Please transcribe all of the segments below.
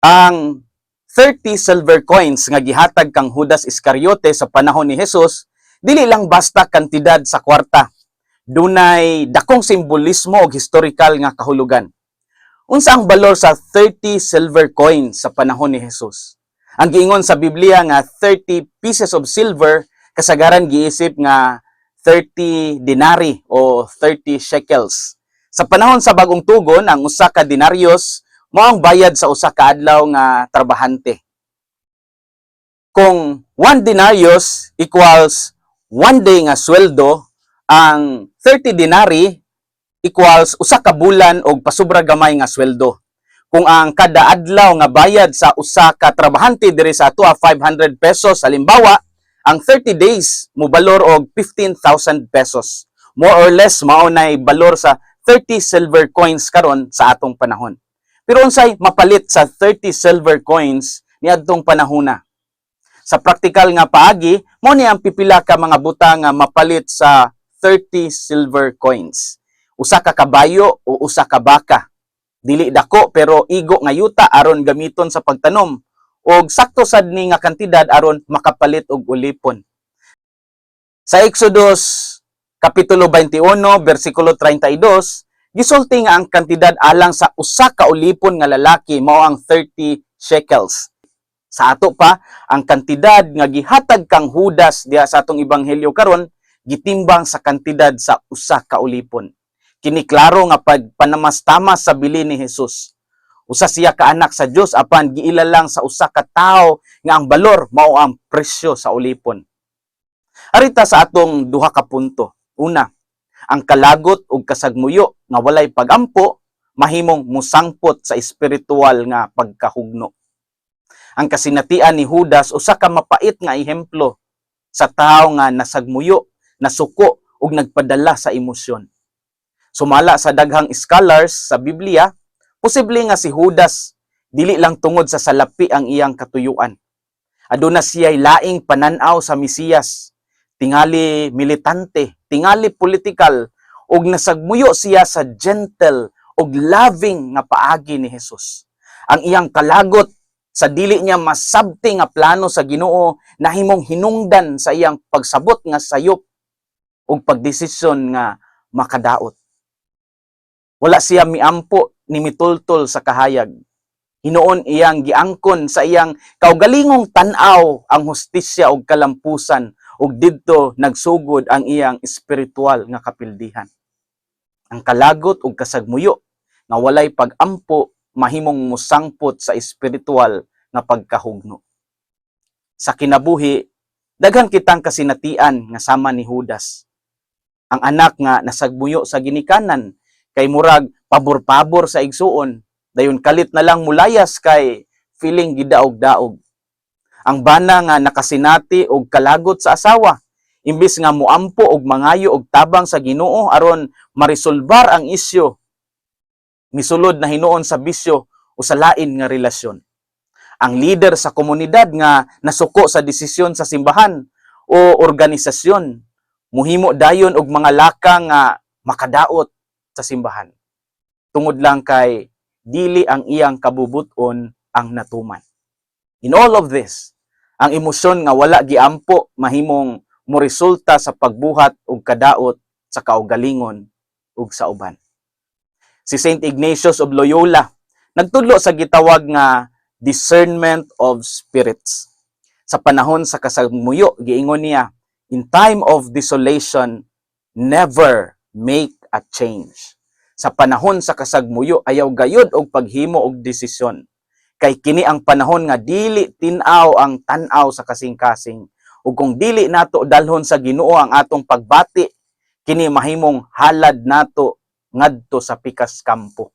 Ang 30 silver coins nga gihatag kang Judas Iscariote sa panahon ni Jesus dili lang basta kantidad sa kwarta. Dunay dakong simbolismo ug historical nga kahulugan. Unsa ang balor sa 30 silver coins sa panahon ni Jesus? Ang giingon sa Biblia nga 30 pieces of silver kasagaran giisip nga 30 dinari o 30 shekels. Sa panahon sa bagong tugon, ang usa ka denaryos mao ang bayad sa usa ka adlaw nga trabahante. Kung 1 denarius equals 1 day nga sweldo, ang 30 dinari equals usa ka bulan og pasubra gamay nga sweldo. Kung ang kada adlaw nga bayad sa usa ka trabahante diri sa ato 500 pesos halimbawa, ang 30 days mo balor og 15,000 pesos. More or less mao nay balor sa 30 silver coins karon sa atong panahon. Pero unsay mapalit sa 30 silver coins niadtong panahona? Sa praktikal nga paagi, mo ni ang pipila ka mga butang nga mapalit sa 30 silver coins. Usa ka kabayo o usa ka baka. Dili dako pero igo nga yuta aron gamiton sa pagtanom og sakto sad ni nga kantidad aron makapalit og ulipon. Sa Exodus kapitulo 21 bersikulo 32 gisulti nga ang kantidad alang sa usa ka ulipon nga lalaki mao ang 30 shekels. Sa ato pa, ang kantidad nga gihatag kang Judas diha sa atong ebanghelyo karon gitimbang sa kantidad sa usa ka ulipon. Kini klaro nga pagpanamastamas sa bili ni Jesus. Usa siya ka anak sa Dios apan giila lang sa usa ka tawo nga ang balor mao ang presyo sa ulipon. Arita sa atong duha ka punto. Una, ang kalagot ug kasagmuyo nga walay pagampo mahimong musangpot sa espiritual nga pagkahugno. Ang kasinatian ni Judas usa ka mapait nga ehemplo sa tawo nga nasagmuyo, nasuko ug nagpadala sa emosyon. Sumala sa daghang scholars sa Biblia, posible nga si Judas dili lang tungod sa salapi ang iyang katuyuan. Aduna siya'y laing pananaw sa Mesiyas, tingali militante, tingali politikal, ug nasagmuyo siya sa gentle ug loving nga paagi ni Jesus. Ang iyang kalagot sa dili niya masabti nga plano sa Ginoo nahimong hinungdan sa iyang pagsabot nga sayop ug pagdesisyon nga makadaot. Wala siya miampo ni mitultol sa kahayag. Hinoon iyang giangkon sa iyang kaugalingong tan-aw ang hustisya ug kalampusan ug didto nagsugod ang iyang espiritual nga kapildihan. Ang kalagot ug kasagmuyo nga walay pag-ampo mahimong musangpot sa espiritual nga pagkahugno. Sa kinabuhi, daghan kitang kasinatian nga sama ni Judas. Ang anak nga nasagmuyo sa ginikanan kay murag pabor-pabor sa igsuon, dayon kalit na lang mulayas kay feeling gidaog-daog. Ang bana nga nakasinati og kalagot sa asawa, imbis nga muampo og mangayo og tabang sa Ginoo aron marisolbar ang isyu misulod na hinuon sa bisyo o sa lain nga relasyon. Ang leader sa komunidad nga nasuko sa desisyon sa simbahan o organisasyon, muhimo dayon og mga laka nga makadaot sa simbahan. Tungod lang kay dili ang iyang kabubuton ang natuman. In all of this, ang emosyon nga wala giampo mahimong moresulta sa pagbuhat og kadaot sa kaugalingon ug sa uban si Saint Ignatius of Loyola. Nagtudlo sa gitawag nga discernment of spirits. Sa panahon sa kasagmuyo, giingon niya, in time of desolation, never make a change. Sa panahon sa kasagmuyo, ayaw gayod og paghimo og desisyon. Kay kini ang panahon nga dili tinaw ang tanaw sa kasing-kasing. Ug kung dili nato dalhon sa Ginoo ang atong pagbati, kini mahimong halad nato ngadto sa pikas kampo.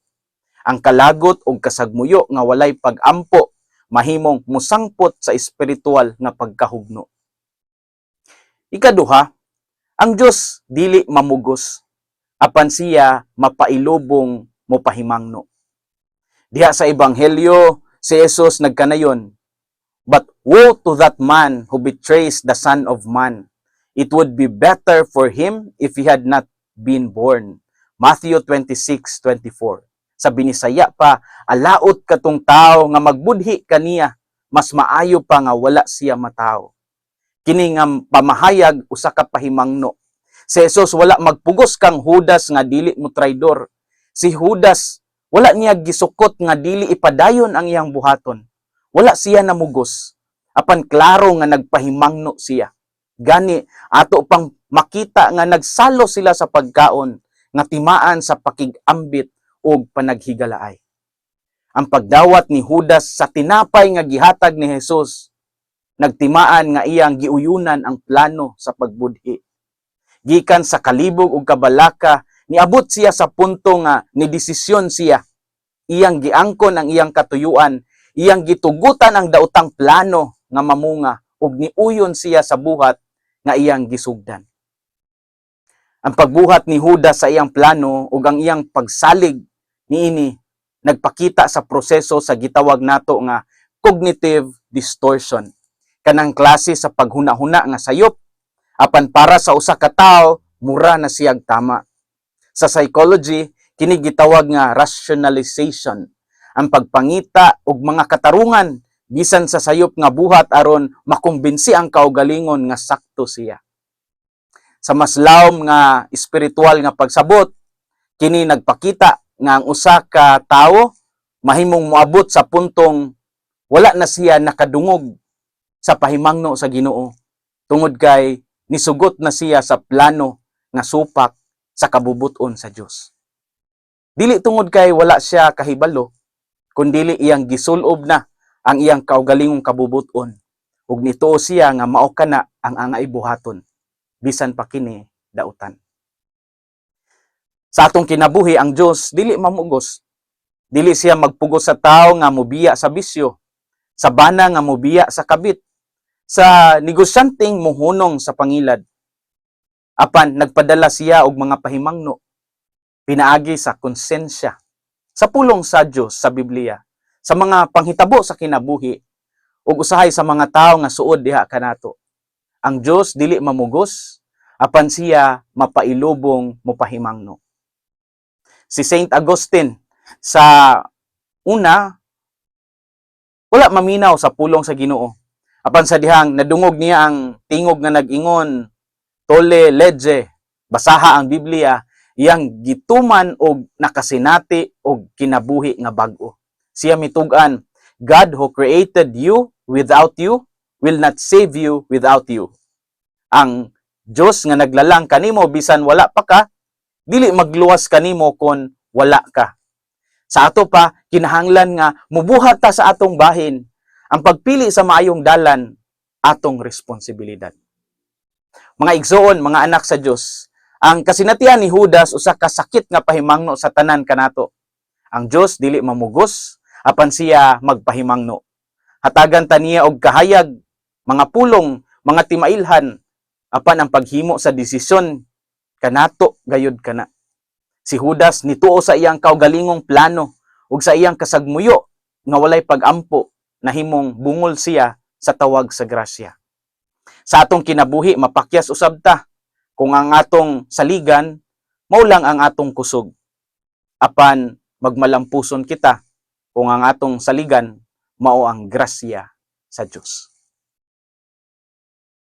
Ang kalagot ug kasagmuyo nga walay pag-ampo mahimong musangpot sa espiritual nga pagkahugno. Ikaduha, ang Dios dili mamugos apan siya mapailubong mopahimangno. Diha sa ebanghelyo si Jesus nagkanayon, But woe to that man who betrays the Son of Man. It would be better for him if he had not been born. Matthew 26:24. sa binisaya pa alaot katong tao nga magbudhi kaniya mas maayo pa nga wala siya mataw kini nga pamahayag usa ka pahimangno si Jesus wala magpugos kang Judas nga dili mo traidor si Judas wala niya gisukot nga dili ipadayon ang iyang buhaton wala siya namugos apan klaro nga nagpahimangno siya gani ato pang makita nga nagsalo sila sa pagkaon nga timaan sa pakigambit o panaghigalaay. Ang pagdawat ni Judas sa tinapay nga gihatag ni Jesus, nagtimaan nga iyang giuyunan ang plano sa pagbudhi. Gikan sa kalibog ug kabalaka, niabot siya sa punto nga ni desisyon siya. Iyang giangkon ang iyang katuyuan, iyang gitugutan ang daotang plano nga mamunga ug niuyon siya sa buhat nga iyang gisugdan. Ang pagbuhat ni Judas sa iyang plano ug ang iyang pagsalig niini nagpakita sa proseso sa gitawag nato nga cognitive distortion. Kanang klase sa paghuna-huna nga sayop apan para sa usa ka tawo mura na siyag tama. Sa psychology kini gitawag nga rationalization. Ang pagpangita og mga katarungan bisan sa sayop nga buhat aron makumbinsi ang kaugalingon nga sakto siya. Sa mas lawom nga espiritual nga pagsabot kini nagpakita nga ang usa ka tawo mahimong moabot sa puntong wala na siya nakadungog sa pahimangno sa Ginoo. Tungod kay nisugot na siya sa plano nga supak sa kabubuton sa Dios dili tungod kay wala siya kahibalo kundili iyang gisulob na ang iyang kaugalingong kabubuton ug nituo siya nga mao kana ang angay buhaton bisan pa kini dautan. Sa atong kinabuhi ang Dios dili mamugos. Dili siya magpugos sa tao nga mobiya sa bisyo, sa bana nga mobiya sa kabit, sa negosyanteng muhunong sa pangilad. Apan nagpadala siya og mga pahimangno pinaagi sa konsensya sa pulong sa Dios sa Biblia sa mga panghitabo sa kinabuhi ug usahay sa mga tawo nga suod diha kanato ang Dios dili mamugos apan siya mapailubong mopahimangno. Si Saint Augustine sa una wala maminaw sa pulong sa Ginoo. Apan sa dihang nadungog niya ang tingog nga nag-ingon tole legge basaha ang Biblia iyang gituman og nakasinati og kinabuhi nga bag-o. Siya mitugan God who created you without you will not save you without you. Ang Diyos nga naglalang kanimo bisan wala pa ka, dili magluwas kanimo kon wala ka. Sa ato pa, kinahanglan nga mubuhat ta sa atong bahin. Ang pagpili sa maayong dalan, atong responsibilidad. Mga igsoon, mga anak sa Dios, ang kasinatian ni Judas usa ka sakit nga pahimangno sa tanan kanato. Ang Dios dili mamugos apan siya magpahimangno. Hatagan ta niya og kahayag, mga pulong, mga timailhan apan ang paghimo sa desisyon kanato gayud kana. Si Judas nituo sa iyang kaugalingong plano ug sa iyang kasagmuyo nga walay pagampo nahimong bungol siya sa tawag sa grasya. Sa atong kinabuhi mapakyas usab ta kung ang atong saligan mao lang ang atong kusog. Apan magmalampuson kita kung ang atong saligan mao ang grasya sa Dios.